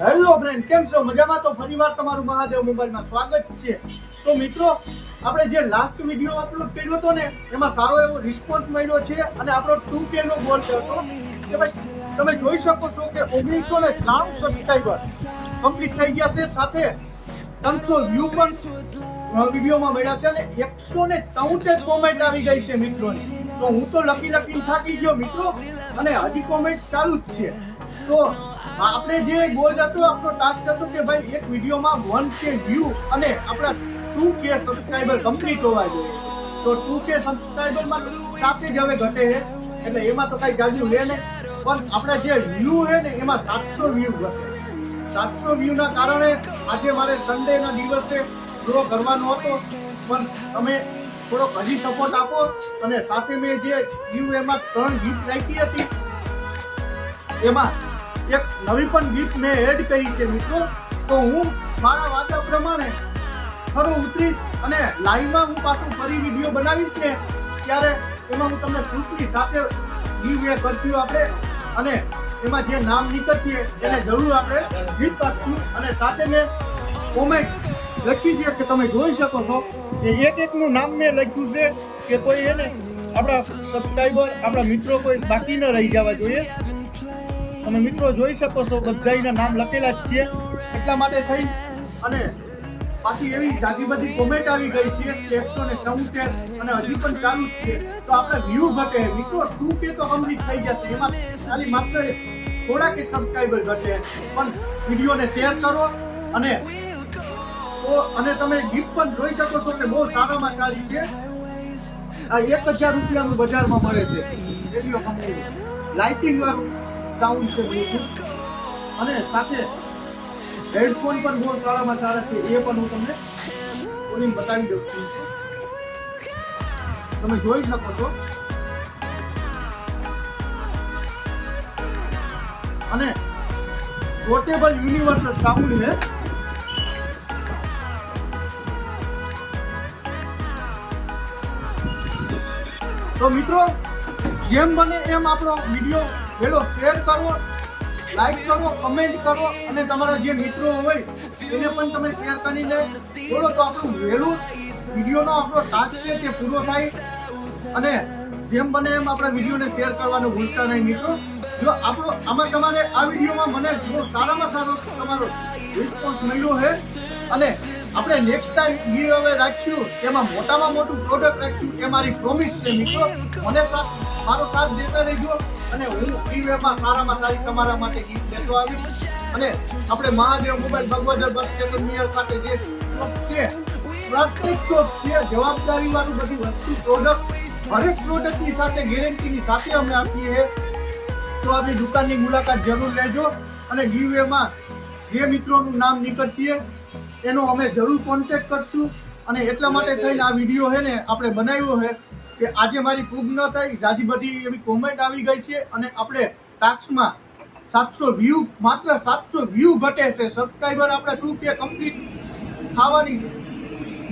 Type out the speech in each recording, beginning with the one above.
Hello friend કેમ છો? મજામાં તો ફરીવાર તમારું મહાદેવ મોબાઈલમાં સ્વાગત છે. તો મિત્રો, આપણે જે લાસ્ટ વીડિયો અપલોડ કર્યો હતો ને, એમાં સારો એવો રિસ્પોન્સ મળ્યો છે અને આપણો ટુ કે નો ગોલ હતો. કે ભાઈ, તમે જોઈ શકો છો કે ઓગણીસો ને ત્રાણું સબસ્ક્રાઈબર કમ્પ્લીટ થઈ ગયા છે. સાથે ત્રણસો વ્યૂ પણ વિડીયોમાં મળ્યા છે અને એકસો ને તોતેર કોમેન્ટ આવી ગઈ છે મિત્રોની. તો હું તો લકી લકી થાકી ગયો મિત્રો અને હજી કોમેન્ટ ચાલુ જ છે. તો, આપણે જે ગોલ હતો આપણો ટાસ્ક હતો કે ભાઈ, એક વિડીયોમાં વન કે વ્યૂ અને આપણા ટુ કે સબસ્ક્રાઈબર કમ્પ્લીટ હોવા જોઈએ. તો ટુ કે સબસ્ક્રાઈબરમાં સાથે જ હવે ઘટે છે. એટલે એમાં તો કઈ જાજુ લે ને પણ આપણા જે વ્યૂ છે ને, એમાં સાતસો વ્યૂ ઘટે સાતસો વ્યૂના કારણે આજે મારે સન્ડેના દિવસે ગ્રો કરવાનો હતો. પણ તમે થોડોક હજી સપોર્ટ આપો અને સાથે મેં જે વ્યૂ એમાં ત્રણ ગીત રાખી હતી, એમાં એક નવી પણ ગીત મેં એડ કરી છે મિત્રો. તો હું મારા વાદા પ્રમાણે ખરો ઉતરીશ અને લાઈવમાં હું પાછું ફરી વીડિયો બનાવીશ ને ત્યારે એમાં હું તમને પૂછની સાથે ગીવ એ કરશું આપણે. અને એમાં જે નામ નીકળશે એને જરૂર આપણે ગીત આપશું અને સાથે મેં કોમેન્ટ લખી છે કે તમે જોઈ શકો છો કે એક એકનું નામ મેં લખ્યું છે કે કોઈ એને આપણા સબસ્ક્રાઈબર આપણા મિત્રો કોઈ બાકી ન રહી જવા જોઈએ. તમે મિત્રો જોઈ શકો છો, બધાયના નામ લખેલા જ છે એટલા માટે થઈ. અને પાછી એવી જાજી બધી કોમેન્ટ આવી ગઈ છે કે એકસો ને ચૌતેર અને હજી પણ ચાલુ જ છે. તો આપણે વ્યૂ ઘટે. મિત્રો ટુ કે તો કમ્પ્લીટ થઈ જશે. એમાં ખાલી માત્ર થોડાક સબસ્ક્રાઈબર ઘટે. પણ વિડીયોને શેર કરો. અને તો અને તમે ગિફ્ટ પણ જોઈ શકો છો કે બહુ સારામાં સારી છે. આ એક હજાર રૂપિયાનું બજારમાં મળે છે. રેડિયો કંપની લાઇટિંગ વાળું. સાઉન્ડ છે અને સાથે હેડફોન પણ બહુ સારામાં સારા છે, એ પણ હું તમને ખોલીને બતાવી દઉં છું. તમે જોઈ શકો છો. અને પોર્ટેબલ યુનિવર્સલ સાઉન્ડ છે. તો મિત્રો, જેમ બને એમ આપણો વીડિયો પેલો શેર કરવો લાઈક કરો કમેન્ટ કરો અને તમારા જે મિત્રો હોય, એને પણ તમે શેર કરીને બોલો તો આપણું વહેલું વિડીયોનો આપણો ટાસ્ક છે તે પૂરો થાય. અને જેમ બને એમ આપણા વિડીયોને શેર કરવાનું ભૂલતા નહીં મિત્રો. જો આપણો, આમાં તમારે આ વિડીયોમાં મને જો સારામાં સારો તમારો રિસ્પોન્સ મળ્યો છે અને આપણે નેક્સ્ટ ટાઈમ ગીવ હવે રાખશું, તેમાં મોટામાં મોટું પ્રોડક્ટ રાખશું, એ મારી પ્રોમિસ છે મિત્રો. મને મારો સાથ દેતા રહેજો અને હું ગીવેમાં સારામાં સારી તમારા માટે ગીત લેતો આવીશ. અને આપણે Mahadev mobile Bhagvadar bus station near ખાતે જે છે પ્લાસ્ટિક શોપ છે જવાબદારી વાળું બધી વસ્તુ પ્રોડક્ટ હરેક પ્રોડક્ટની સાથે ગેરંટીની સાથે અમે આપીએ છીએ. તો આપણી દુકાનની મુલાકાત જરૂર લેજો અને ગીવેમાં જે મિત્રોનું નામ નીકળશે, એનો અમે જરૂર કોન્ટેક્ટ કરશું. અને એટલા માટે થઈને આ વીડિયો છે ને આપણે બનાવ્યો છે. કે આજે મારી ખૂબ ન થાય, જાજી બધી એવી કોમેન્ટ આવી ગઈ છે અને આપણે ટાસ્કમાં સાતસો વ્યૂ માત્ર સાતસો વ્યૂ ઘટે છે. સબસ્ક્રાઈબર આપણે ટુ કે કમ્પ્લીટ થવાની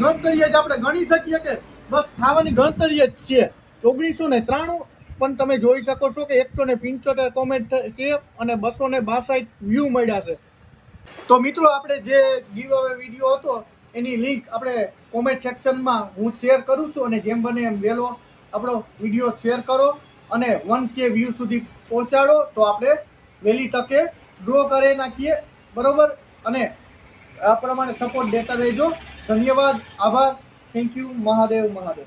ગણતરી જ આપણે ગણી શકીએ કે બસ થવાની ગણતરી જ છે. ઓગણીસો ને ત્રાણું, પણ તમે જોઈ શકો છો કે એકસો ને પંચોતેર કોમેન્ટ છે અને બસો ને બાસઠ વ્યૂ મળ્યા છે. તો મિત્રો, આપણે જે ગીવ અવે વીડિયો હતો એની લિંક આપણે કોમેન્ટ સેક્શનમાં હું શેર કરું છું અને જેમ બને એમ વહેલો આપણો વીડિયો શેર કરો અને વન કે વ્યૂ સુધી પહોંચાડો તો આપણે વહેલી તકે ડ્રો કરી નાખીએ, બરાબર? અને આ પ્રમાણે સપોર્ટ દેતા રહેજો. ધન્યવાદ, આભાર. Thank you Mahadev Mahadev.